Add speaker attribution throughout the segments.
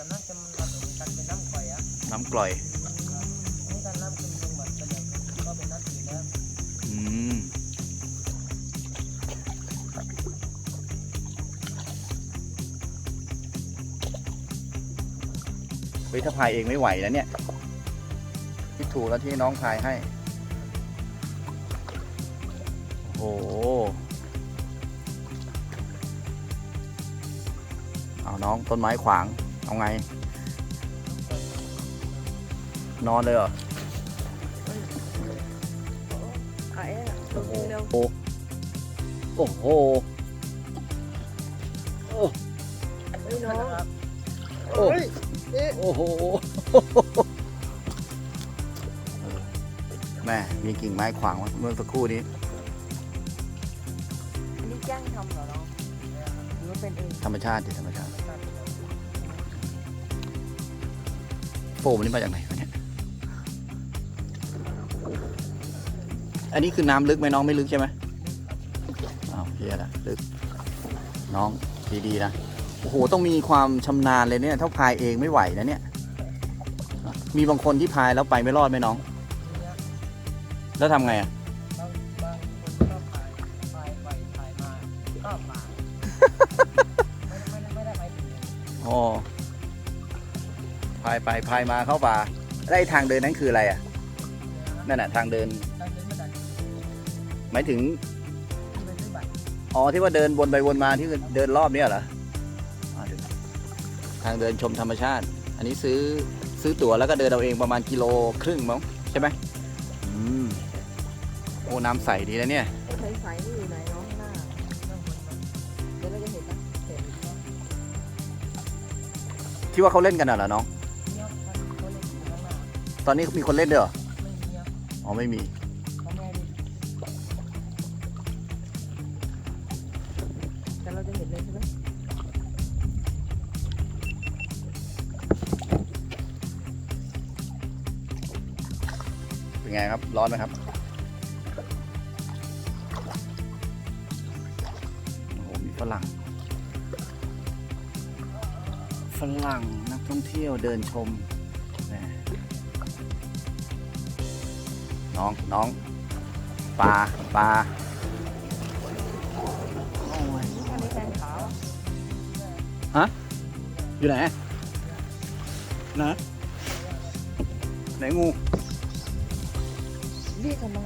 Speaker 1: แต่น่าจะมันผสมกันเป็นน้ำก่อยอะ
Speaker 2: น้ำกร่อย
Speaker 1: อันนี้การน้ำเค็มลงเหมือนกันเลยก็เป็นน้ำจืดแล้ว
Speaker 2: อืม เฮ้ยถ้าพายเองไม่ไหวแล้วเนี่ยคิดถูกแล้วที่น้องพายให้ โอ้โห เอาน้องต้นไม้ขวาง เอาไง นอนเลยเหรอ
Speaker 3: ขายอะ
Speaker 2: โอ้โห
Speaker 3: เร็ว
Speaker 2: โอ้โอ้โห
Speaker 3: เฮ้ยน้อง
Speaker 1: นะครับ
Speaker 2: โอ้โอ้โหแม่มีกิ่งไม้ขวางไว้เมื่อสักครู่นี้
Speaker 3: อันนี้แจ้งทำเหรอน้องหรือว่าเป็นเอง
Speaker 2: ธรรมชาติดิธรรมชาติ โฟมนี่มาจากไหนวะเนี่ย อันนี้คือน้ำลึกไหมน้องไม่ลึกใช่ไหมอ้าวเฮียละลึก น้องดีๆนะ โอ้โห ต้องมีความชำนาญเลยเนี่ย ถ้าพายเองไม่ไหวนะเนี่ย มีบางคนที่พายแล้วไปไม่รอดไหมน้อง แล้วทำไงอะ
Speaker 1: ไปพายมาเข้า
Speaker 2: ป่าแล้วไอ้ทางเดินนั้นคืออะไรอะนั่นน่ะทางเดิน
Speaker 1: การเดินไม่ได้
Speaker 2: หมายถึง
Speaker 1: ที่ไปซื้อบัตร
Speaker 2: อ๋อที่ว่าเดินวนไปวนมาที่เดินรอบเนี้ยเหรออ่าเดี๋ยวทางเดินชมธรรมชาติ อันนี้ซื้อซื้อตั๋วแล้วก็เดินเอาเองประมาณกิโลครึ่งมั้งใช่ไหมอืมโอ้น้ำใสดีนะเนี่ย
Speaker 3: ไอ้ใสๆนี่อยู่ไหนน้องข้างหน้า
Speaker 1: นั่งบนมัน
Speaker 3: เดี๋ยวเราจะเห็นนะเห็น
Speaker 2: ที่ว่าเขาเล่นกันน่ะเหรอน้อง ตอนนี้มีคนเล่นด้วยเหรอ
Speaker 1: ไม่มีอะ
Speaker 2: อ๋อ ไม่มี
Speaker 1: เขาไม่ให้เล่น
Speaker 3: แต่เราจะเห็นเลยใช่ไหม
Speaker 2: เป็นไงครับ ร้อนไหมครับโอ้โหมีฝรั่ง ฝรั่งนักท่องเที่ยวเดินชมแหม น้องน้องปลาปลาโอ้ย
Speaker 3: อันนี้แฟนขาว
Speaker 2: อยู่ไหน นะ ไหนงู
Speaker 3: เรียกทำไม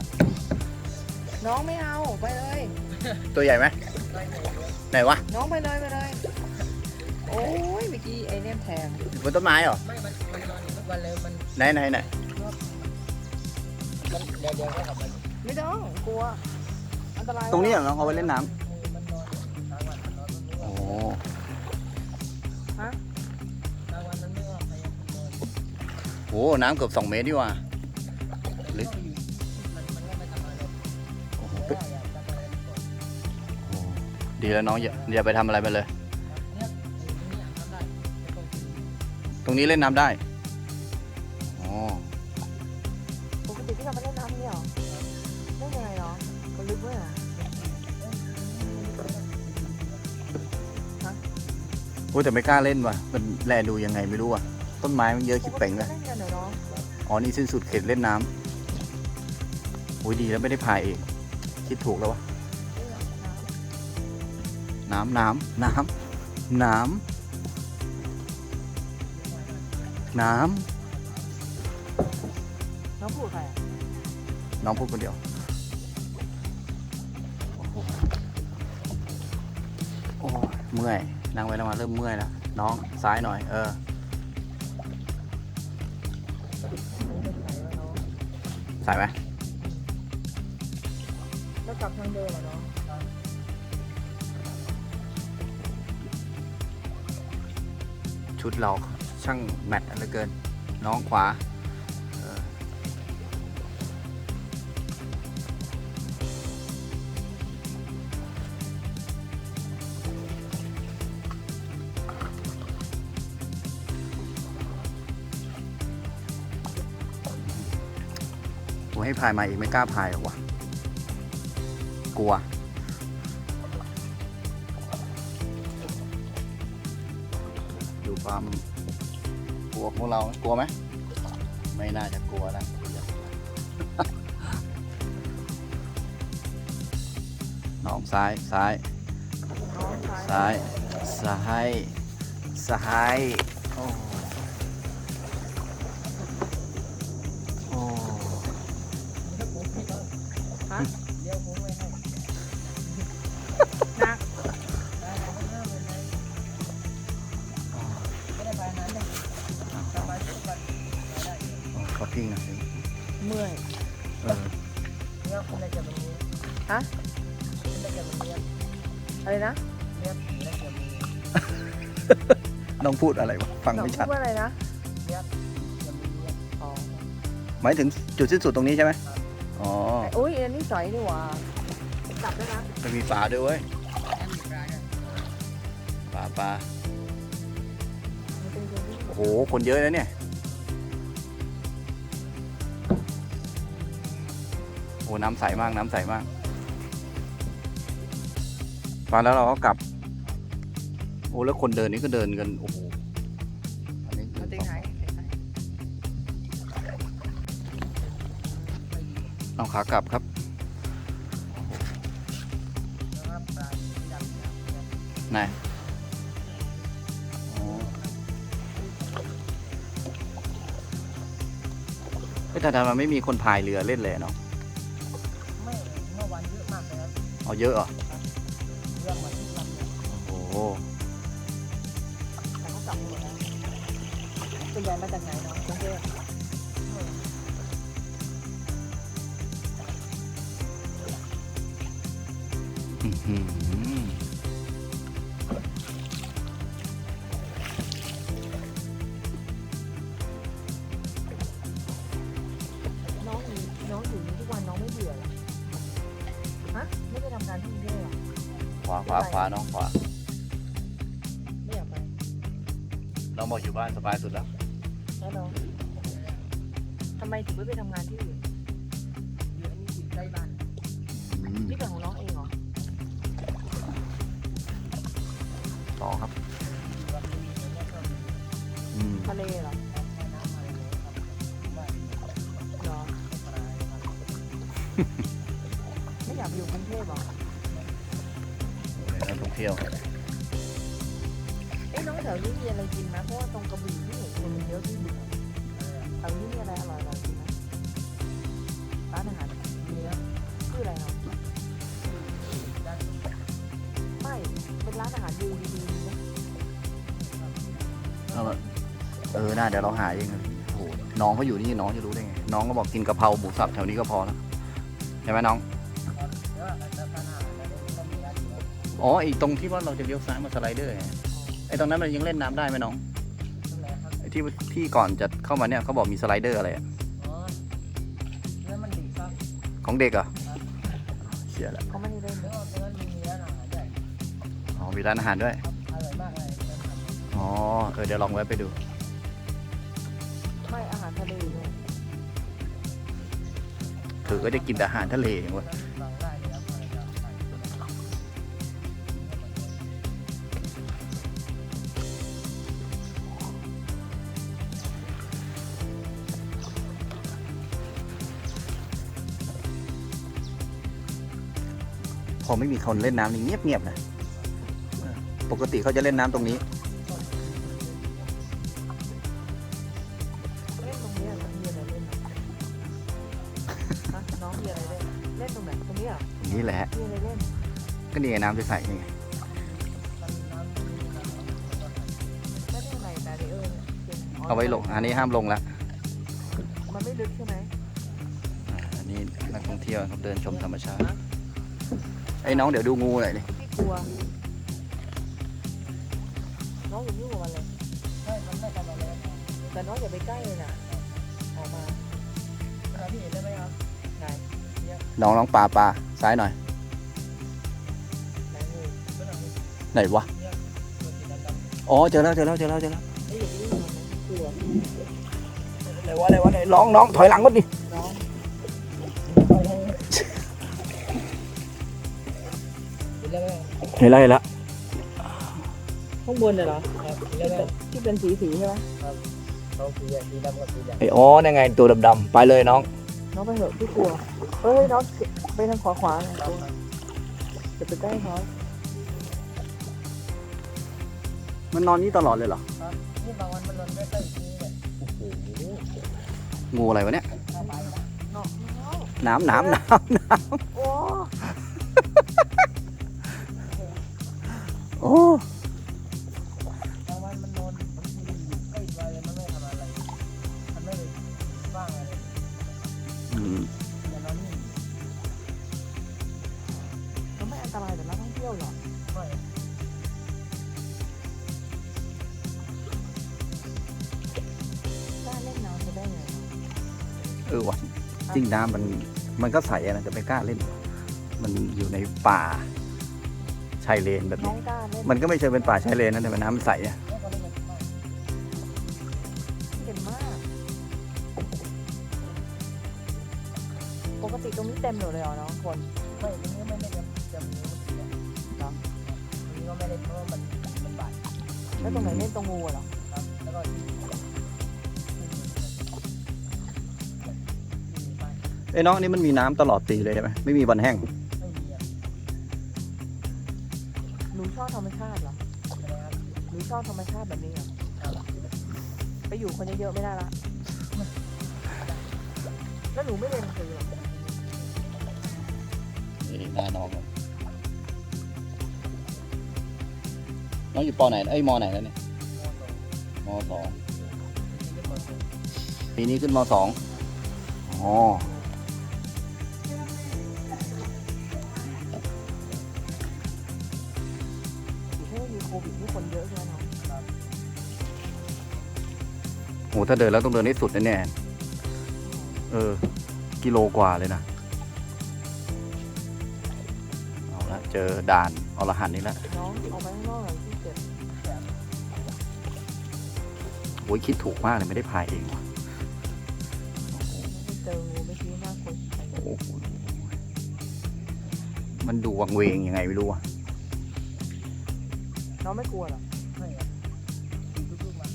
Speaker 3: น้องไม่เอาไปเลย
Speaker 2: ตัวใหญ่ไหม ไหนวะ
Speaker 3: น้องไปเลยไปเลย โอ้ยเมื่อกี้ไอ้เนี่ยแทง
Speaker 2: อยู่บนต้นไม้เหรอ
Speaker 1: ไม่ มันมันนอนอยู่ทุกวันเลย มัน
Speaker 2: ไหนไหนไหน
Speaker 3: ไม่ต้องกลัว อันตราย
Speaker 2: ตรงนี้เหรอน้องเอาไว้เล่นน้
Speaker 1: มันนอนกลางวันมันนอนตรงนี้ำ
Speaker 2: โอ้
Speaker 1: กลางวันมันไม่ออกไปนอน
Speaker 2: โห น้ำเกือบสองเมตรดีว่าลึก
Speaker 1: มันมันก็ไม่ทำอะไร
Speaker 2: โอ้โห
Speaker 1: เพราะว่าอยากจะไปก่อน
Speaker 2: ดีแล้วน้องอย่าอย่าไปทำอะไรมันเลย
Speaker 1: เนี่ยไอ้นี่ทำได้ไม่ต้องกิน
Speaker 2: ตรงนี้เล่นน้ำได้ โอ้ยแต่ไม่กล้าเล่นว่ะ มันแลดูยังไงไม่รู้อะ ต้นไม้มันเยอะคิดเป่งเลย
Speaker 3: เล่นกันเหรอน้อง
Speaker 2: อ๋อ นี่สิ้นสุดเขตเล่นน้ำโอ้ยดีแล้วไม่ได้พายเอง คิดถูกแล้ววะ น้ำน้ำน้ำน้ำน้
Speaker 3: น้องพูดใครอะำ
Speaker 2: น้องพูดคนเดียวโอ้โหโอ้ยเมื่อย นั่งไปนั่งมาเริ่มเมื่อยแล้วน้องซ้ายหน่อย เออ ใส่ไหม
Speaker 3: แล้วกลับทางเดิมเหรอน้อง
Speaker 2: ชุดเราช่างแมทเหลือเกิน น้องขวา ให้พายมาอีกไม่กล้าพายหรอกวะกลัว ดูความกลัวพวกเรากลัวไหมไม่น่าจะกลัวนะน้องซ้ายซ้าย
Speaker 3: ซ้าย
Speaker 2: ซ้ายซ้าย ขอพิงหน่อย
Speaker 3: เมื่อย
Speaker 2: เออ
Speaker 1: เนี่ยคุณได้จะมันนี้
Speaker 3: ฮะ
Speaker 1: คุณได้จะมันนี้
Speaker 3: อะไรนะ
Speaker 1: เนี่ยผีได้จะมี
Speaker 2: น้องพูดอะไรวะฟัง
Speaker 3: น้อง
Speaker 2: ไม่
Speaker 3: พู
Speaker 2: ชัด
Speaker 3: ดว่าอะไรนะ
Speaker 1: เนี่ยจะมีเนี่ย
Speaker 3: อ๋อ
Speaker 2: หมายถึงจุดสิ้นสุดตรงนี้ใช่ไหมอ๋อ
Speaker 3: อุ้ยอันนี้สอยนี่หว่าจับได้นะ
Speaker 2: จะมีปลาด้วยเว้ย
Speaker 1: แอมมีปลาเนี่ย
Speaker 2: ปลาปลา
Speaker 3: มันเป็นตัวที่
Speaker 2: โอ้โหคนเยอะนะเนี่ย อ้น้ำใสมากน้ำใสมากตอนแล้วเราก็กลับ โอ้แล้วคนเดินนี่ก็เดินกันโอ้โหอันนี้
Speaker 3: มันติงหาย
Speaker 2: เอาขากลับครับ
Speaker 1: นะครับปลาที่ดำเนี่ย
Speaker 2: ไหนอ๋อเอ้ยแต่ทำไมไม่มีคนพายเรือเล่นเลยเนาะ
Speaker 1: เอาเยอะเห
Speaker 2: รอ
Speaker 1: เรื่องมือนที่ลำเนี่ย
Speaker 2: โอ้โห
Speaker 3: แต่เขากลับหมดแล้วเป็นใหญ่มาจากไหนเนาะกรุงเทพ
Speaker 2: อื้อหือ
Speaker 3: วา
Speaker 2: ขวาขวาน้องขวา
Speaker 3: ไม่อยากไป
Speaker 2: น้องบอกอยู่บ้านสบายสุดแล้ว
Speaker 3: แล้วน้องทำไมถึงไม่ไปทำงานที่อื่น
Speaker 1: อยู่อันนี้อยู่ใกล้บ้าน
Speaker 2: อืม
Speaker 3: นี่เป็นของน้องเองเหรอ
Speaker 2: ต่อครับ ออน่าเดี๋ยวเราหาเองโอ้โหน้องเขาอยู่นี่น้องจะรู้ได้ไง น้องก็บอกกินกะเพราหมูสับแถวนี้ก็พอแล้วใช่ไหมน้อง
Speaker 1: เดี๋ยวแต่ปัญหาอะไรก็มีร้านอยู่ครับ
Speaker 2: อ๋อไอ้ตรงที่ว่าเราจะเลี้ยวซ้ายมาสไลเดอร์ไงไอ้ตรงนั้นมันยังเล่นน้ำได้ไหมน้อง
Speaker 1: ตรงไหนครับ
Speaker 2: ไอ้ที่ที่ก่อนจะเข้ามาเนี่ยเขาบอกมีสไลเดอร์อะไรอะ
Speaker 1: อ๋อแล้วมันดีครับ
Speaker 2: ของเด็กเหรอเชียละ
Speaker 3: เขาไม่ได้เล่น
Speaker 1: แล้วตรงนั้นมีร้านอาหารด้วย
Speaker 2: อ๋อมีร้านอาหารด้วย
Speaker 1: ครับอร่อยมากเลยร้านอาหาร
Speaker 2: อ๋อ เออเดี๋ยวลองแวะไปดู
Speaker 3: ไม่อาหาร ทะเลเนี่ย
Speaker 2: คือก็จะกินแต่อาหารทะเลอย่างวะ
Speaker 1: สั่งได้เลยครับอะไรก็สั่ง
Speaker 2: พอไม่มีคนเล่นน้ำนี่เงียบๆนะเออปกติเขาจะเล่นน้ำตรงนี้
Speaker 3: ไงน้ำ
Speaker 2: ใสๆนี่ไง
Speaker 3: ไม่ได้อะไรแต่เดี๋ยวเออเป็น
Speaker 2: เอาไว้ลง อันนี้ห้ามลงละ
Speaker 3: มันไม่ลึกใช่ไหม
Speaker 2: อ่าอันนี้นักท่องเที่ยวครับเดินชมธรรมชาติไอ้น้องเดี๋ยวดูงูหน่อยดิ
Speaker 3: พี่กลัว น้องอย่ายุ่งกับมันเลย
Speaker 1: ใช่มันไม่ทำอะไรเลยครับ
Speaker 3: แต่น้องอย่าไปใกล้เลยนะออกมา
Speaker 1: ครับพี่เห็นได้ไหมครับ
Speaker 3: ไหน
Speaker 2: น้องน้องปลาปลาซ้ายหน่อย
Speaker 3: ไหน
Speaker 2: วะ
Speaker 1: เนี่ยตัวสีดำ
Speaker 2: อ๋อเจอแล้วเจอแล้วเจอแล้วเจอแล้ว
Speaker 3: ไอ้ยอย่าไปยุ่งกับมันนะกลัว
Speaker 2: ไหนวะไหนวะไหนน้องน้องถอยหลังก่อนดิ
Speaker 3: น้อง
Speaker 1: ๆเห็นได้ไหม
Speaker 2: เห็นแล้วเห็นแล้ว
Speaker 3: ข้างบนน่ะเหรอ
Speaker 1: ครับเห็นได้ไหม
Speaker 3: ที่เป็นสีสีๆใช่ไหม
Speaker 1: สองสีอะสีดำกับสีแดง
Speaker 2: ไอ้อ๋อนั่นไงตัวดำๆไปเลยน้อง
Speaker 3: น้องไปเถอะพี่กลัวเฮ้ยน้องไปทางขวาขวาไงกลัวจะไปใกล้เขา
Speaker 2: มันนอนนี่ตลอดเลยเหรอ
Speaker 1: ครับนี่บางวันมันนอนใกล้ๆนี้เนี่ย
Speaker 2: งูอะไรวะเนี่ย
Speaker 1: ถ้าไปนะ
Speaker 3: เนาะ
Speaker 2: น้ำน้ำน้
Speaker 3: โอ้ำ
Speaker 2: โอ้
Speaker 1: บางวันมันนอนมันอยู่ใกล้ไปมันไม่ทำอะไรมันไม่ได้บ้างอะไร
Speaker 2: อืม
Speaker 1: แต่นอนนี่
Speaker 3: แล้วไม่อันตรายแต่นักท่องเที่ยวเหรอ
Speaker 1: ไม่
Speaker 2: ออว่ะจริงน้ำมันมันก็ใสอะนะแต่ไม่กล้าเล่น มันอยู่ในป่าชายเลนแบบ
Speaker 3: น้อ
Speaker 2: นี้
Speaker 3: งกล้าเล่น
Speaker 2: มันก็ไม่เชิงเป็นป่าชายเลนนะแต่มันน้ำมันใสอะ
Speaker 1: แล้วก็เล่นมันบ้าง
Speaker 3: เก่งมาก ปกติตรงนี้เต็มอยู่เลยเหรอน้องคน
Speaker 1: ไม่ตรงนี้ไม่ได้จะจะมีเมื่อกี้อะ
Speaker 3: เหรอ
Speaker 1: ตรงนี้ก็ไม่ได้เพราะว่ามันมันบาด
Speaker 3: แล้วตรงไหนเล่นตรงงูอะเหรอ
Speaker 1: ครับแล้วก็ที่ ไอ้
Speaker 2: น้องอันนี่มันมีน้ำตลอดปีเลยใช่ไหมไม่มีวันแห้ง
Speaker 1: ไม่มีอะ
Speaker 3: หนูชอบธรรมชาติเหรอ
Speaker 1: อะไรครับ
Speaker 3: หนูชอบธรรมชาติแบบนี้เหรอ
Speaker 1: ครับ
Speaker 3: ไปอยู่คนเยอะๆไม่ได้ละ แล้วหนูไม่เรียนหนังสือเหรอ
Speaker 2: นี่หน้าน้องเลยน้องอยู่ปอไหนเอ้ยมอไหนแล้วเนี่ย
Speaker 1: มอสอง
Speaker 2: มสอง
Speaker 1: นี่ก็มอสอง
Speaker 2: ปีนี้ขึ้นมสองอ๋อ
Speaker 3: เยอะใช่ไหมน้อง
Speaker 2: โหถ้าเดินแล้วต้องเดินให้สุดแน่ๆเออ กิโลกว่าเลยนะ เอาละเจอด่านอรหันต์นี่แล้ว
Speaker 3: น้องออกไปข้างนอกหน่อยที่เจ็บ
Speaker 2: โอ้ยคิดถูกมากเลยไม่ได้พายเองว่ะ
Speaker 3: ไม่เจองูไม่ชี้หน้าคน
Speaker 2: โอ้โหมันดูวังเวงยังไงไม่รู้อะ
Speaker 3: น้องไม่กลัวหรอ
Speaker 1: ไม่ครับดูทุกๆมา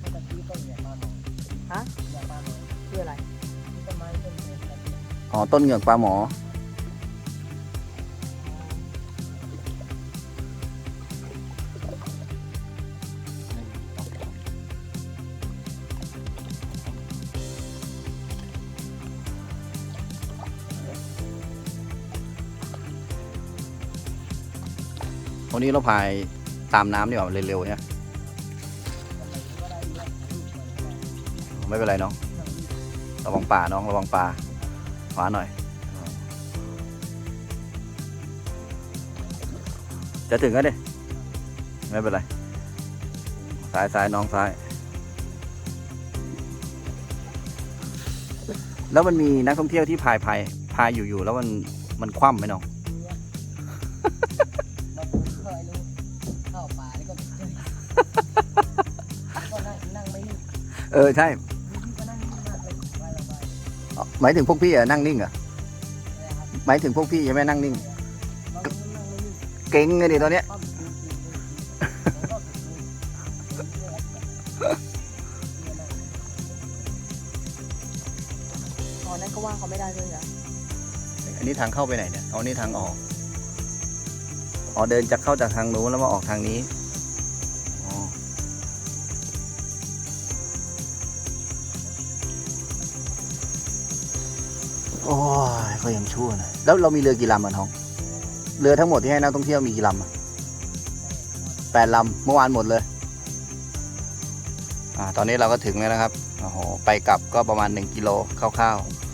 Speaker 1: ไม่ตะกี้ต้นเหยียบมาหน่อยเหยียบมาหน่อย
Speaker 3: คืออะไร
Speaker 1: ต้นไม้ต้นเดียวกัน
Speaker 2: อ๋อต้นเหงือกปลาหมอ วันนี้เราพายตามน้ำดีกว่าเร็วๆเนี่ย
Speaker 1: ได้เยอะลูกมันก็ได้
Speaker 2: ไม่เป็นไรน้อง ระวังป่าน้อง ระวังป่าขวาหน่อย จะถึงแล้วดิ ไม่เป็นไร ซ้ายซ้ายน้องซ้าย แล้วมันมีนักท่องเที่ยวที่พายพายพายอยู่ๆแล้วมันมันคว่ำไหมน้อง
Speaker 1: เอ
Speaker 2: อ ใช่
Speaker 1: พี่ก็นั่งนิ่งมากเลยไปเราไป
Speaker 2: หมายถึงพวกพี่อะนั่งนิ่งเหรอะ
Speaker 1: นะครับ
Speaker 2: หมายถึงพวกพี่ใช่ไหมนั่งนิ่ง
Speaker 1: บางทีนั่งไม่นิ่ง
Speaker 2: เก่งเลยดิตอนเนี้ย
Speaker 1: ปั้มจริงจริงจริงผมก็คือ
Speaker 3: อ๋อนั่นก็ว่าเขาไม่ได้ด้วยเหรอ
Speaker 2: อันนี้ทางเข้าไปไหนเนี่ย เอาอันนี้ทางออก อ๋อเดินจากเข้าจากทางนู้นแล้วมาออกทางนี้ ก็ยังชั่วนะแล้วเรามีเรือกี่ลำอะท้อง เรือทั้งหมดที่ให้นักท่องเที่ยวมีกี่ลำอะแปดลำเมื่อวานหมดเลยอ่าตอนนี้เราก็ถึงแล้วนะครับโอ้โหไปกลับก็ประมาณ 1กิโลคร่าวๆ